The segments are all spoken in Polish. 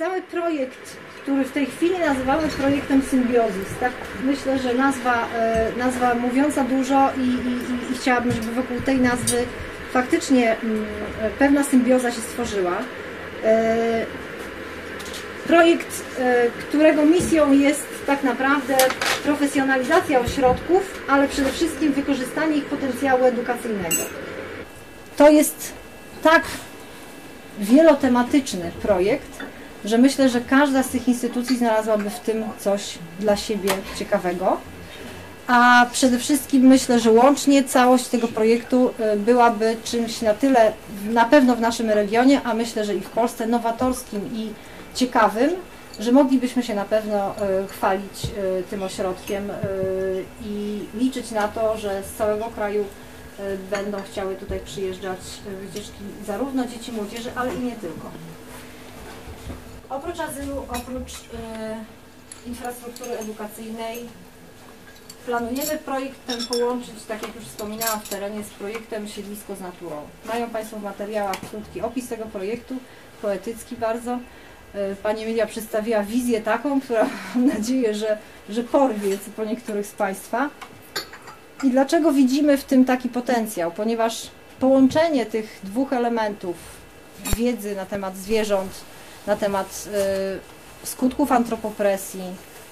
cały projekt, który w tej chwili nazywamy projektem Symbiozis, tak myślę, że nazwa, e, nazwa mówiąca dużo i, i, i chciałabym, żeby wokół tej nazwy faktycznie mm, pewna symbioza się stworzyła. E, projekt, e, którego misją jest tak naprawdę profesjonalizacja ośrodków, ale przede wszystkim wykorzystanie ich potencjału edukacyjnego. To jest tak wielotematyczny projekt, że myślę, że każda z tych instytucji znalazłaby w tym coś dla siebie ciekawego. A przede wszystkim myślę, że łącznie całość tego projektu y, byłaby czymś na tyle, na pewno w naszym regionie, a myślę, że i w Polsce, nowatorskim i ciekawym, że moglibyśmy się na pewno y, chwalić y, tym ośrodkiem i liczyć na to, że z całego kraju będą chciały tutaj przyjeżdżać wycieczki zarówno dzieci, młodzieży, ale i nie tylko. Oprócz azylu, oprócz infrastruktury edukacyjnej, Planujemy projekt ten połączyć, tak jak już wspominałam w terenie, z projektem Siedlisko z Naturą. Mają Państwo w materiałach krótki opis tego projektu, poetycki bardzo. E, Pani Emilia przedstawiła wizję taką, która mam nadzieję, że, że porwie po niektórych z Państwa. I dlaczego widzimy w tym taki potencjał? Ponieważ połączenie tych dwóch elementów wiedzy na temat zwierząt, na temat y, skutków antropopresji,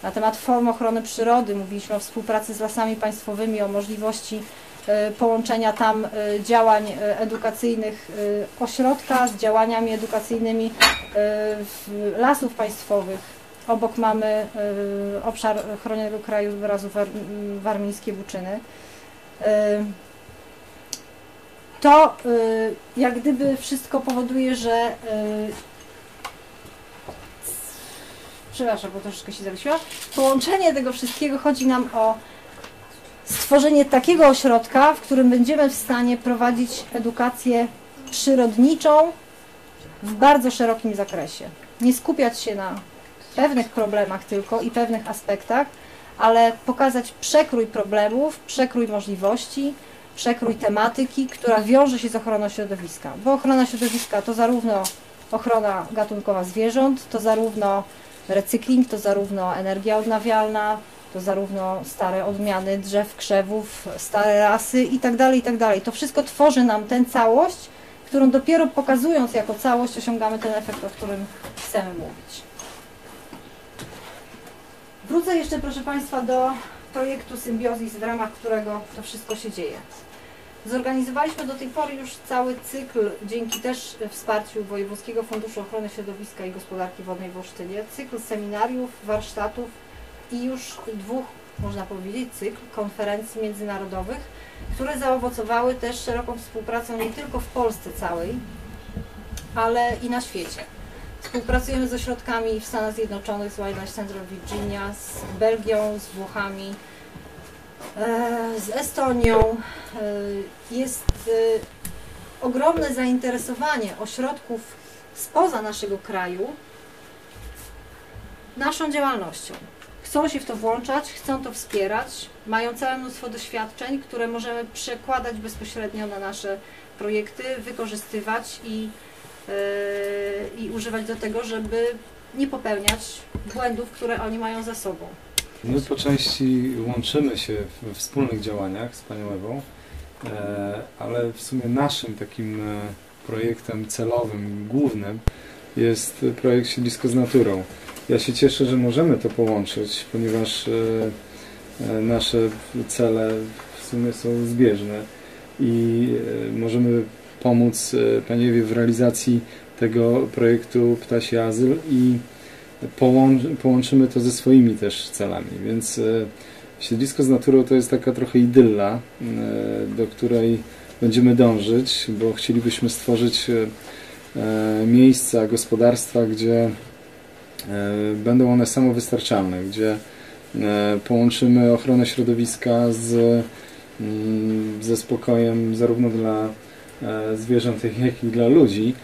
na temat form ochrony przyrody, mówiliśmy o współpracy z lasami państwowymi, o możliwości e, połączenia tam e, działań edukacyjnych ośrodka z działaniami edukacyjnymi lasów państwowych. Obok mamy obszar chronionego krajobrazu warmińskie Buczyny. To jak gdyby wszystko powoduje, że przepraszam, bo troszeczkę się zawiesiła. Połączenie tego wszystkiego chodzi nam o stworzenie takiego ośrodka, w którym będziemy w stanie prowadzić edukację przyrodniczą w bardzo szerokim zakresie. Nie skupiać się na pewnych problemach tylko i pewnych aspektach, ale pokazać przekrój problemów, przekrój możliwości, przekrój tematyki, która wiąże się z ochroną środowiska. Bo ochrona środowiska to zarówno ochrona gatunkowa zwierząt, to zarówno Recykling to zarówno energia odnawialna, to zarówno stare odmiany drzew, krzewów, stare rasy itd., tak itd. Tak to wszystko tworzy nam tę całość, którą dopiero pokazując jako całość osiągamy ten efekt, o którym chcemy mówić. Wrócę jeszcze, proszę Państwa, do projektu Symbiozis, w ramach którego to wszystko się dzieje. Zorganizowaliśmy do tej pory już cały cykl, dzięki też wsparciu Wojewódzkiego Funduszu Ochrony Środowiska i Gospodarki Wodnej w Olsztynie, cykl seminariów, warsztatów i już dwóch, można powiedzieć, cykl konferencji międzynarodowych, które zaowocowały też szeroką współpracą nie tylko w Polsce całej, ale i na świecie. Współpracujemy z ośrodkami w Stanach Zjednoczonych, z Wildlife Center Virginia, z Belgią, z Włochami, z Estonią. E, jest e, ogromne zainteresowanie ośrodków spoza naszego kraju naszą działalnością. Chcą się w to włączać, chcą to wspierać, mają całe mnóstwo doświadczeń, które możemy przekładać bezpośrednio na nasze projekty, wykorzystywać i, i używać do tego, żeby nie popełniać błędów, które oni mają za sobą. My po części łączymy się we wspólnych działaniach z Panią Ewą, e, ale w sumie naszym takim e, projektem celowym, głównym jest projekt Siedlisko z Naturą. Ja się cieszę, że możemy to połączyć, ponieważ e, nasze cele w sumie są zbieżne i możemy pomóc Pani Ewie w realizacji tego projektu Ptasi Azyl i połączymy to ze swoimi też celami, więc e, siedlisko z naturą to jest taka trochę idylla, e, do której będziemy dążyć, bo chcielibyśmy stworzyć e, miejsca, gospodarstwa, gdzie będą one samowystarczalne, gdzie połączymy ochronę środowiska z, mm, ze spokojem zarówno dla zwierząt, jak i dla ludzi.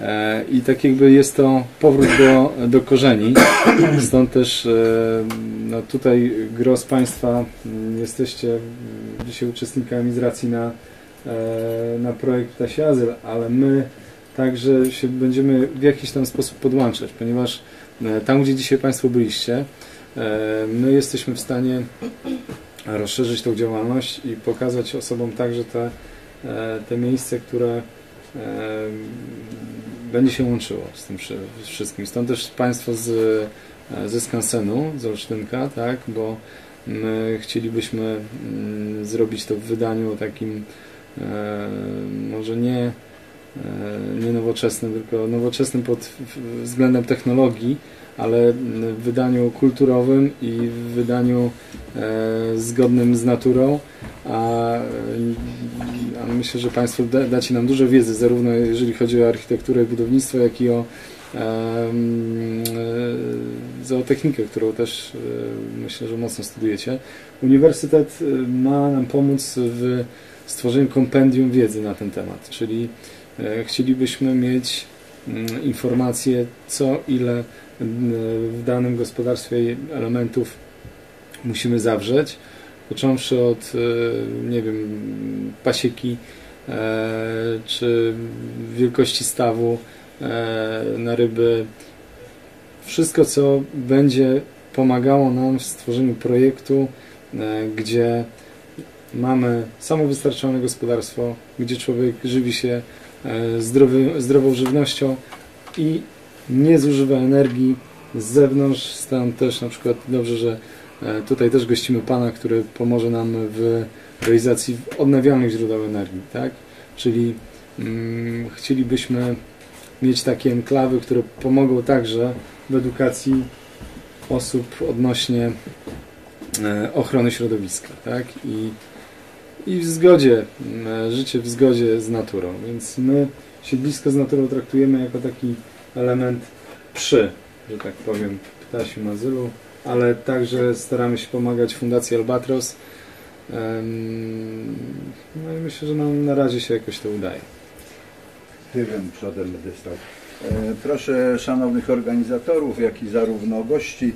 E, I tak jakby jest to powrót do, do korzeni. Stąd też e, no tutaj gros Państwa mm, jesteście dzisiaj uczestnikami z racji na, e, na projekt Ptasi Azyl, ale my tak, że się będziemy w jakiś tam sposób podłączać, ponieważ tam, gdzie dzisiaj Państwo byliście, my jesteśmy w stanie rozszerzyć tą działalność i pokazać osobom także te, te miejsce, które będzie się łączyło z tym wszystkim. Stąd też Państwo z, e, ze Skansenu, z Olsztynka, tak, bo my chcielibyśmy mm, zrobić to w wydaniu takim e, może nie, nie nowoczesnym, tylko nowoczesnym pod względem technologii, ale w wydaniu kulturowym i w wydaniu e, zgodnym z naturą, a, a myślę, że Państwo da, dacie nam dużo wiedzy, zarówno jeżeli chodzi o architekturę i budownictwo, jak i o e, zootechnikę, którą też e, myślę, że mocno studujecie. Uniwersytet e, ma nam pomóc w stworzeniu kompendium wiedzy na ten temat, czyli e, chcielibyśmy mieć mm, informacje, co ile mm, w danym gospodarstwie elementów musimy zawrzeć, począwszy od, e, nie wiem, pasieki, e, czy wielkości stawu e, na ryby. Wszystko, co będzie pomagało nam w stworzeniu projektu, e, gdzie mamy samowystarczalne gospodarstwo, gdzie człowiek żywi się e, zdrowy, zdrową żywnością i nie zużywa energii z zewnątrz. Stąd też na przykład dobrze, że e, tutaj też gościmy Pana, który pomoże nam w realizacji odnawialnych źródeł energii, tak? Czyli mm, chcielibyśmy mieć takie enklawy, które pomogą także w edukacji osób odnośnie e, ochrony środowiska, tak? I, i w zgodzie, m, życie w zgodzie z naturą. Więc my siedlisko z naturą traktujemy jako taki element przy, że tak powiem, ptasim azylu, ale także staramy się pomagać Fundacji Albatros. No i myślę, że nam na razie się jakoś to udaje. Tyłem przodem będę. E, Proszę szanownych organizatorów, jak i zarówno gości,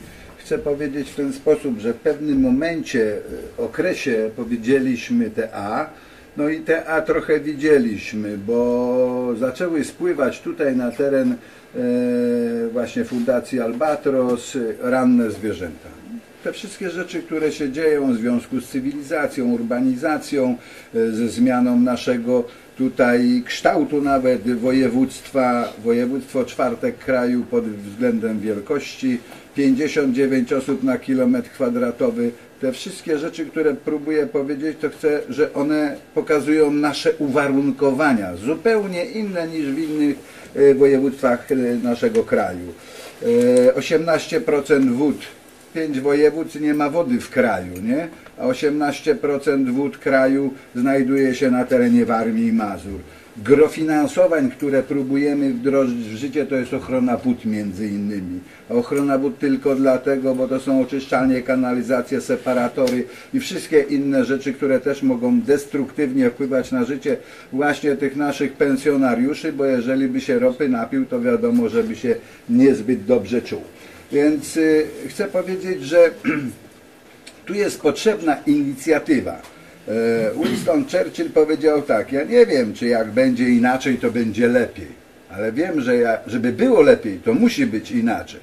chcę powiedzieć w ten sposób, że w pewnym momencie, e, okresie powiedzieliśmy te A, no i te A trochę widzieliśmy, bo zaczęły spływać tutaj na teren e, właśnie Fundacji Albatros e, ranne zwierzęta. Te wszystkie rzeczy, które się dzieją w związku z cywilizacją, urbanizacją, ze zmianą naszego tutaj kształtu nawet województwa, województwo czwarte kraju pod względem wielkości, 59 osób na kilometr kwadratowy. Te wszystkie rzeczy, które próbuję powiedzieć, to chcę, że one pokazują nasze uwarunkowania, zupełnie inne niż w innych e, województwach e, naszego kraju. E, 18% wód, 5 województw nie ma wody w kraju, nie? a 18% wód kraju znajduje się na terenie Warmii i Mazur. Gro finansowań, które próbujemy wdrożyć w życie, to jest ochrona wód między innymi. Ochrona wód tylko dlatego, bo to są oczyszczalnie, kanalizacje, separatory i wszystkie inne rzeczy, które też mogą destruktywnie wpływać na życie właśnie tych naszych pensjonariuszy, bo jeżeli by się ropy napił, to wiadomo, żeby się niezbyt dobrze czuł. Więc y, chcę powiedzieć, że tu jest potrzebna inicjatywa. E, Winston Churchill powiedział tak, ja nie wiem, czy jak będzie inaczej, to będzie lepiej, ale wiem, że ja, żeby było lepiej, to musi być inaczej.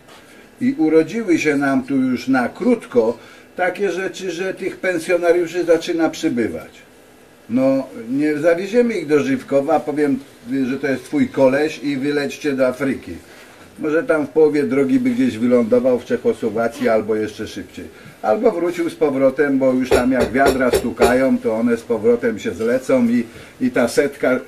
I urodziły się nam tu już na krótko takie rzeczy, że tych pensjonariuszy zaczyna przybywać. No, nie zawieziemy ich do Żywkowa, powiem, że to jest twój koleś i wylećcie do Afryki. Może tam w połowie drogi by gdzieś wylądował w Czechosłowacji albo jeszcze szybciej. Albo wrócił z powrotem, bo już tam jak wiadra stukają, to one z powrotem się zlecą i, i ta setka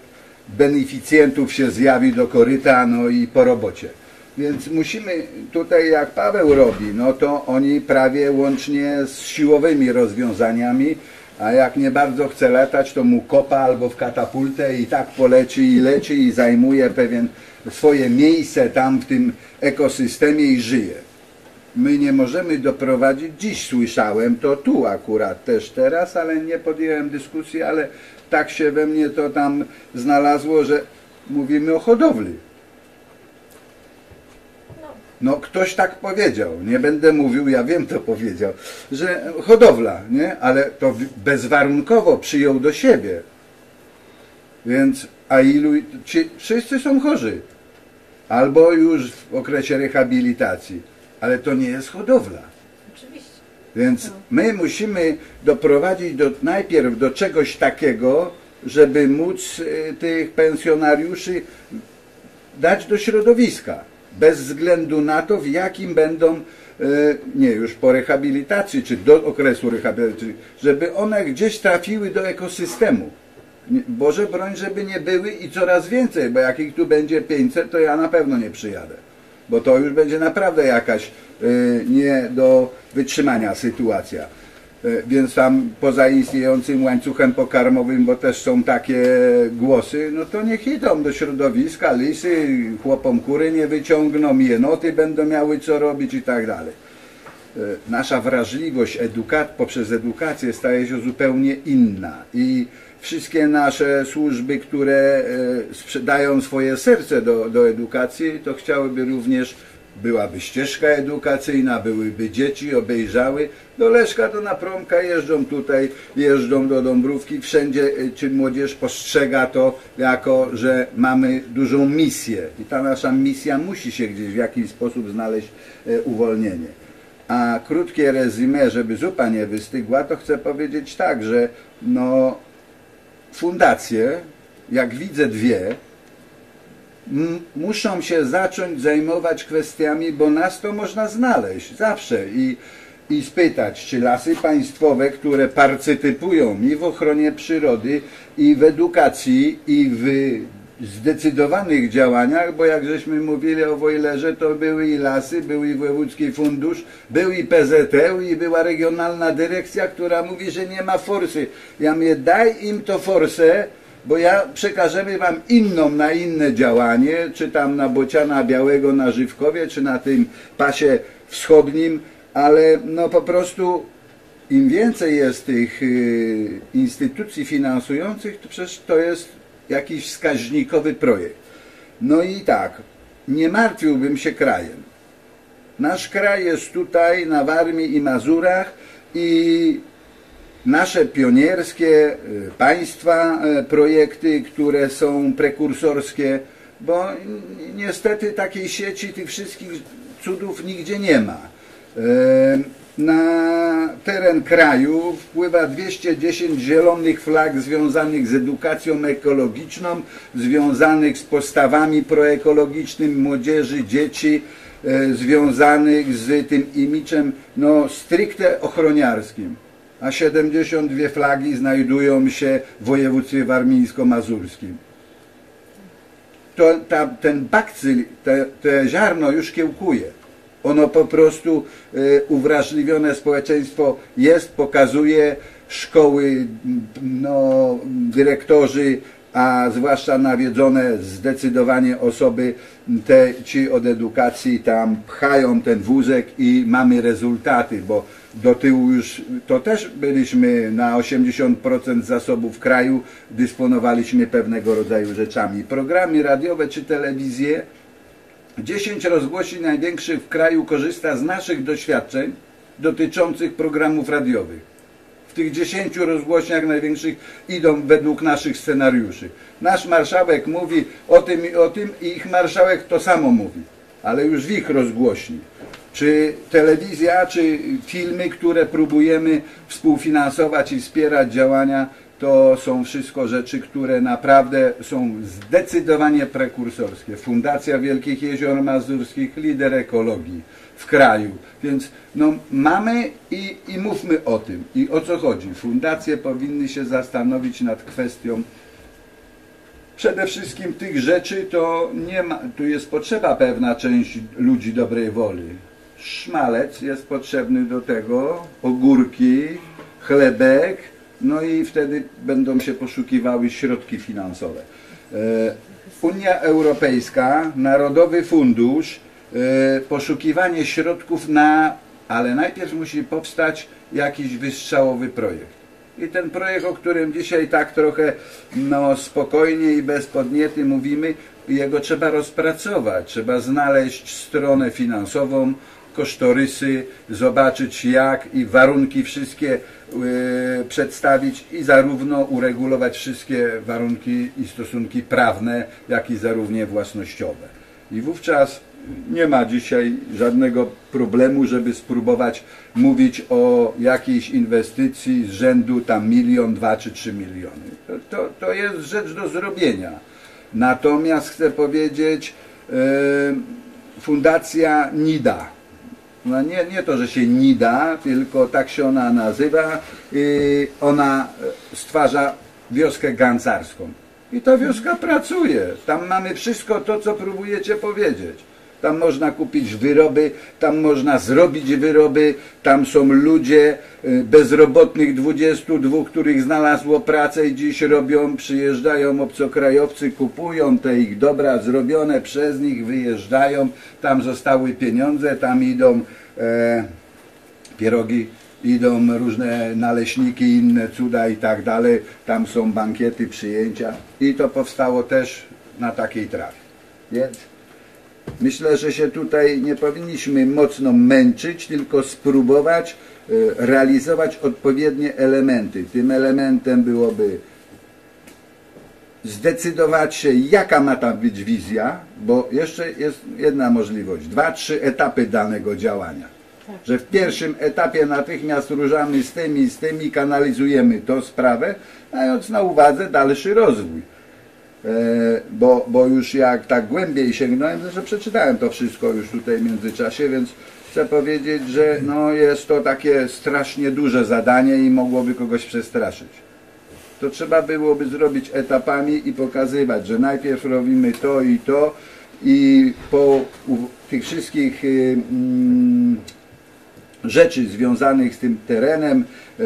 beneficjentów się zjawi do koryta, no i po robocie. Więc musimy tutaj, jak Paweł robi, no to oni prawie łącznie z siłowymi rozwiązaniami, a jak nie bardzo chce latać, to mu kopa albo w katapultę i tak poleci i leci i zajmuje pewien swoje miejsce tam w tym ekosystemie i żyje. My nie możemy doprowadzić, dziś słyszałem to tu akurat też teraz, ale nie podjąłem dyskusji, ale tak się we mnie to tam znalazło, że mówimy o hodowli. No, ktoś tak powiedział, nie będę mówił, ja wiem to powiedział, że hodowla, nie? Ale to bezwarunkowo przyjął do siebie. Więc A ilu, ci, wszyscy są chorzy. Albo już w okresie rehabilitacji. Ale to nie jest hodowla. Oczywiście. Więc No. my musimy doprowadzić do, najpierw do czegoś takiego, żeby móc y, tych pensjonariuszy dać do środowiska. Bez względu na to, w jakim będą, y, nie już po rehabilitacji, czy do okresu rehabilitacji, żeby one gdzieś trafiły do ekosystemu. Boże broń, żeby nie były i coraz więcej, bo jak ich tu będzie 500, to ja na pewno nie przyjadę. Bo to już będzie naprawdę jakaś y, nie do wytrzymania sytuacja. Y, Więc tam poza istniejącym łańcuchem pokarmowym, bo też są takie głosy, no to niech idą do środowiska, lisy, chłopom kury nie wyciągną, jenoty będą miały co robić i tak dalej. E, nasza wrażliwość eduka- poprzez edukację staje się zupełnie inna i wszystkie nasze służby, które e, sprzedają swoje serce do, do edukacji, to chciałyby również, byłaby ścieżka edukacyjna, byłyby dzieci, obejrzały. Do Leszka, do Napromka jeżdżą tutaj, jeżdżą do Dąbrówki, wszędzie, e, czy młodzież postrzega to jako, że mamy dużą misję i ta nasza misja musi się gdzieś w jakiś sposób znaleźć e, uwolnienie. A krótkie rezymé, żeby zupa nie wystygła, to chcę powiedzieć tak, że no, fundacje, jak widzę dwie, muszą się zacząć zajmować kwestiami, bo nas to można znaleźć zawsze i, i spytać, czy lasy państwowe, które partycypują i w ochronie przyrody, i w edukacji, i w zdecydowanych działaniach, bo jak żeśmy mówili o Wojlerze, to były i lasy, był i Wojewódzki Fundusz, był i PZT i była regionalna dyrekcja, która mówi, że nie ma forsy. Ja mówię, daj im to forsę, bo ja przekażemy wam inną na inne działanie, czy tam na Bociana Białego na Żywkowie, czy na tym pasie wschodnim, ale no po prostu im więcej jest tych y, instytucji finansujących, to przecież to jest jakiś wskaźnikowy projekt. No i tak, nie martwiłbym się krajem. Nasz kraj jest tutaj na Warmii i Mazurach i nasze pionierskie y, państwa y, projekty, które są prekursorskie, bo ni- niestety takiej sieci tych wszystkich cudów nigdzie nie ma. Na teren kraju wpływa 210 zielonych flag związanych z edukacją ekologiczną, związanych z postawami proekologicznymi młodzieży, dzieci, e, związanych z tym imiczem no, stricte ochroniarskim. A 72 flagi znajdują się w województwie warmińsko-mazurskim. To, ta, ten bakcyl, te, te ziarno już kiełkuje. Ono po prostu y, uwrażliwione społeczeństwo jest, pokazuje szkoły, no, dyrektorzy, a zwłaszcza nawiedzone zdecydowanie osoby, te, ci od edukacji tam pchają ten wózek i mamy rezultaty, bo do tyłu już, to też byliśmy na 80% zasobów kraju, dysponowaliśmy pewnego rodzaju rzeczami. Programy radiowe czy telewizje 10 rozgłosi największych w kraju korzysta z naszych doświadczeń dotyczących programów radiowych. W tych 10 rozgłośniach największych idą według naszych scenariuszy. Nasz marszałek mówi o tym i o tym i ich marszałek to samo mówi, ale już w ich rozgłośni. Czy telewizja, czy filmy, które próbujemy współfinansować i wspierać działania, to są wszystko rzeczy, które naprawdę są zdecydowanie prekursorskie. Fundacja Wielkich Jezior Mazurskich, lider ekologii w kraju. Więc no, mamy i, i mówmy o tym. I o co chodzi? Fundacje powinny się zastanowić nad kwestią przede wszystkim tych rzeczy, to nie ma, tu jest potrzeba pewna część ludzi dobrej woli. Szmalec jest potrzebny do tego, ogórki, chlebek, no i wtedy będą się poszukiwały środki finansowe. E, Unia Europejska, Narodowy Fundusz, e, poszukiwanie środków na, ale najpierw musi powstać jakiś wystrzałowy projekt. I ten projekt, o którym dzisiaj tak trochę no, spokojnie i bez podniety mówimy, jego trzeba rozpracować. Trzeba znaleźć stronę finansową, kosztorysy, zobaczyć jak i warunki wszystkie y, przedstawić i zarówno uregulować wszystkie warunki i stosunki prawne, jak i zarówno własnościowe. I wówczas nie ma dzisiaj żadnego problemu, żeby spróbować mówić o jakiejś inwestycji z rzędu tam milion, dwa czy trzy miliony. To, to, jest rzecz do zrobienia. Natomiast chcę powiedzieć, e, Fundacja NIDA. No nie, nie to, że się NIDA, tylko tak się ona nazywa. I ona stwarza wioskę gancarską. I ta wioska pracuje. Tam mamy wszystko to, co próbujecie powiedzieć. Tam można kupić wyroby, tam można zrobić wyroby, tam są ludzie y, bezrobotnych 22, których znalazło pracę i dziś robią, przyjeżdżają obcokrajowcy, kupują te ich dobra zrobione przez nich, wyjeżdżają, tam zostały pieniądze, tam idą e, pierogi, idą różne naleśniki, inne cuda i tak dalej, tam są bankiety, przyjęcia. I to powstało też na takiej trawie. Więc Myślę, że się tutaj nie powinniśmy mocno męczyć, tylko spróbować e, realizować odpowiednie elementy. Tym elementem byłoby zdecydować się, jaka ma tam być wizja, bo jeszcze jest jedna możliwość, dwa, trzy etapy danego działania. Że w pierwszym etapie natychmiast ruszamy z tymi, z tymi, kanalizujemy tą sprawę, mając na uwadze dalszy rozwój. E, bo, bo już jak tak głębiej sięgnąłem, że przeczytałem to wszystko już tutaj w międzyczasie, więc chcę powiedzieć, że no jest to takie strasznie duże zadanie i mogłoby kogoś przestraszyć. To trzeba byłoby zrobić etapami i pokazywać, że najpierw robimy to i to i po tych wszystkich y, mm, rzeczy związanych z tym terenem, e,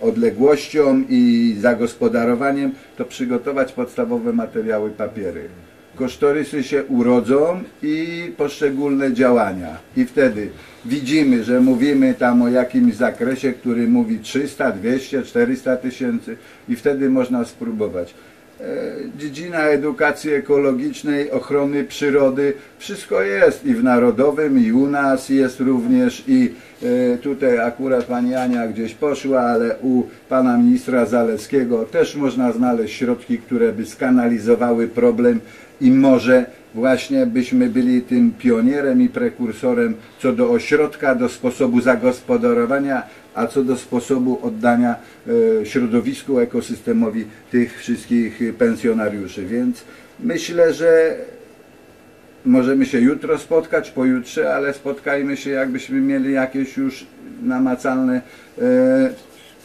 odległością i zagospodarowaniem, to przygotować podstawowe materiały papiery. Kosztorysy się urodzą i poszczególne działania. I wtedy widzimy, że mówimy tam o jakimś zakresie, który mówi 300, 200, 400 tysięcy i wtedy można spróbować. E, dziedzina edukacji ekologicznej, ochrony przyrody, wszystko jest i w Narodowym, i u nas jest również. I e, tutaj akurat pani Ania gdzieś poszła, ale u pana ministra Zaleskiego też można znaleźć środki, które by skanalizowały problem. I może właśnie byśmy byli tym pionierem i prekursorem co do ośrodka, do sposobu zagospodarowania, a co do sposobu oddania e, środowisku, ekosystemowi tych wszystkich pensjonariuszy. Więc myślę, że możemy się jutro spotkać, pojutrze, ale spotkajmy się jakbyśmy mieli jakieś już namacalne e,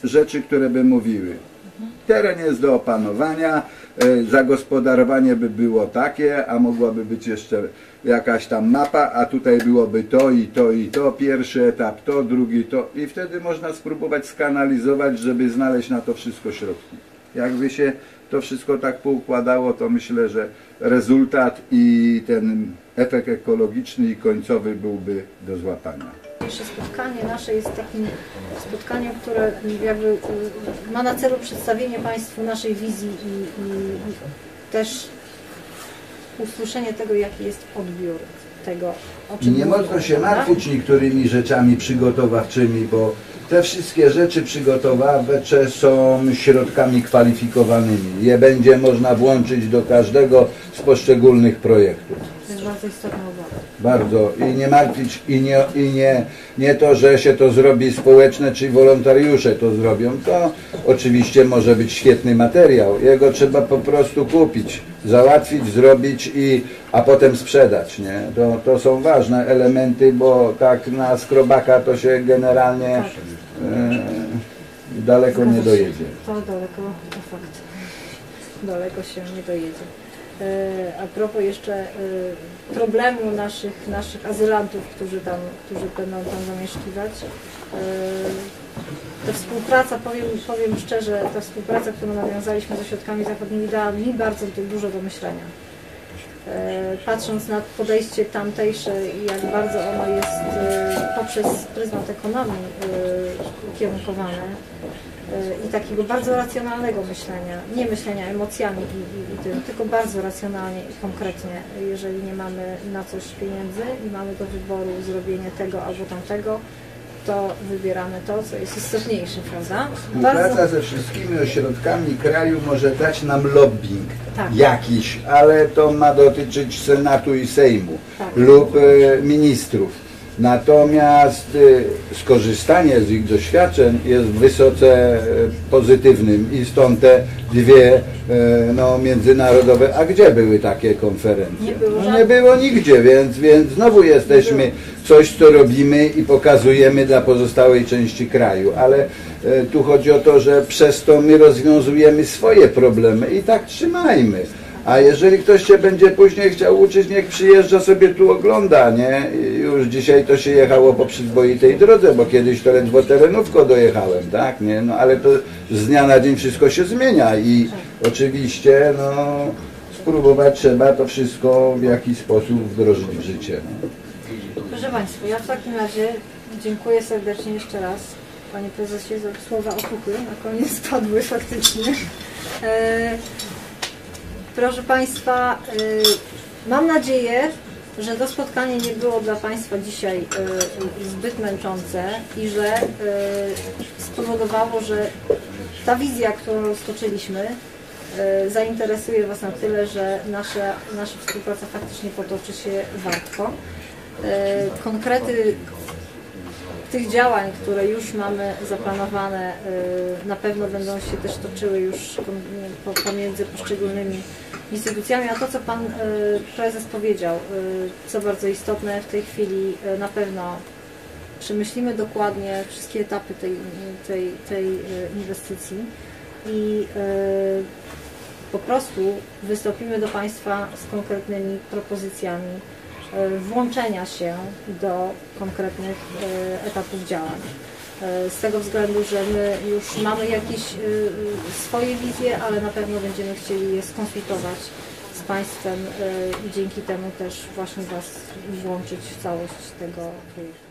rzeczy, które by mówiły. Teren jest do opanowania, zagospodarowanie by było takie, a mogłaby być jeszcze jakaś tam mapa, a tutaj byłoby to i to i to, pierwszy etap to, drugi to i wtedy można spróbować skanalizować, żeby znaleźć na to wszystko środki. Jakby się to wszystko tak poukładało, to myślę, że rezultat i ten efekt ekologiczny i końcowy byłby do złapania. Dzisiejsze spotkanie nasze jest takim spotkaniem, które jakby y, ma na celu przedstawienie Państwu naszej wizji i, i, i też usłyszenie tego, jaki jest odbiór tego, o czym Nie można się prawda? martwić niektórymi rzeczami przygotowawczymi, bo te wszystkie rzeczy przygotowawcze są środkami kwalifikowanymi. Je będzie można włączyć do każdego z poszczególnych projektów. Bardzo istotna uwaga. Bardzo. I nie martwić, i nie, i nie, nie to, że się to zrobi społeczne, czy wolontariusze to zrobią. To oczywiście może być świetny materiał. Jego trzeba po prostu kupić, załatwić, zrobić, i, a potem sprzedać. Nie? To, to są ważne elementy, bo tak na skrobaka to się generalnie e, daleko nie dojedzie. To daleko, to fakt. Daleko się nie dojedzie. E, A propos jeszcze e, problemu naszych, naszych azylantów, którzy tam, którzy będą tam zamieszkiwać. e, Ta współpraca, powiem, powiem szczerze, ta współpraca, którą nawiązaliśmy z ośrodkami zachodnimi dała mi bardzo du- dużo do myślenia. E, Patrząc na podejście tamtejsze i jak bardzo ono jest e, poprzez pryzmat ekonomii ukierunkowane, i takiego bardzo racjonalnego myślenia, nie myślenia emocjami i, i, i tym, tylko bardzo racjonalnie i konkretnie, jeżeli nie mamy na coś pieniędzy i mamy do wyboru zrobienie tego albo tamtego, to wybieramy to, co jest istotniejsze, prawda? Współpraca ze wszystkimi ośrodkami kraju może dać nam lobbying Tak. jakiś, ale to ma dotyczyć Senatu i Sejmu Tak. lub e, ministrów. Natomiast e, skorzystanie z ich doświadczeń jest wysoce e, pozytywnym i stąd te dwie e, no, międzynarodowe. A gdzie były takie konferencje? Nie było no, nie było nigdzie, więc, więc znowu jesteśmy coś, co robimy i pokazujemy dla pozostałej części kraju, ale tu chodzi o to, że przez to my rozwiązujemy swoje problemy i tak trzymajmy. A jeżeli ktoś się będzie później chciał uczyć, niech przyjeżdża sobie tu ogląda, nie? Już dzisiaj to się jechało po przyzwoitej drodze, bo kiedyś to ledwo terenówko dojechałem, tak? Nie? No ale to z dnia na dzień wszystko się zmienia i oczywiście no, spróbować trzeba to wszystko w jakiś sposób wdrożyć w życie. No. Proszę Państwa, ja w takim razie dziękuję serdecznie jeszcze raz Panie Prezesie za słowa otuchy, na koniec padły faktycznie. E, proszę Państwa, e, mam nadzieję, że to spotkanie nie było dla Państwa dzisiaj e, zbyt męczące i że e, spowodowało, że ta wizja, którą stoczyliśmy, e, zainteresuje Was na tyle, że nasza, nasza współpraca faktycznie potoczy się wartko. Konkrety tych działań, które już mamy zaplanowane, e, na pewno będą się też toczyły już pomiędzy poszczególnymi instytucjami, a to, co Pan e, Prezes powiedział, e, co bardzo istotne w tej chwili, na pewno przemyślimy dokładnie wszystkie etapy tej, tej, tej inwestycji i po prostu wystąpimy do Państwa z konkretnymi propozycjami włączenia się do konkretnych e, etapów działań. E, Z tego względu, że my już mamy jakieś e, swoje wizje, ale na pewno będziemy chcieli je skonsultować z Państwem e, i dzięki temu też właśnie Was włączyć w całość tego projektu.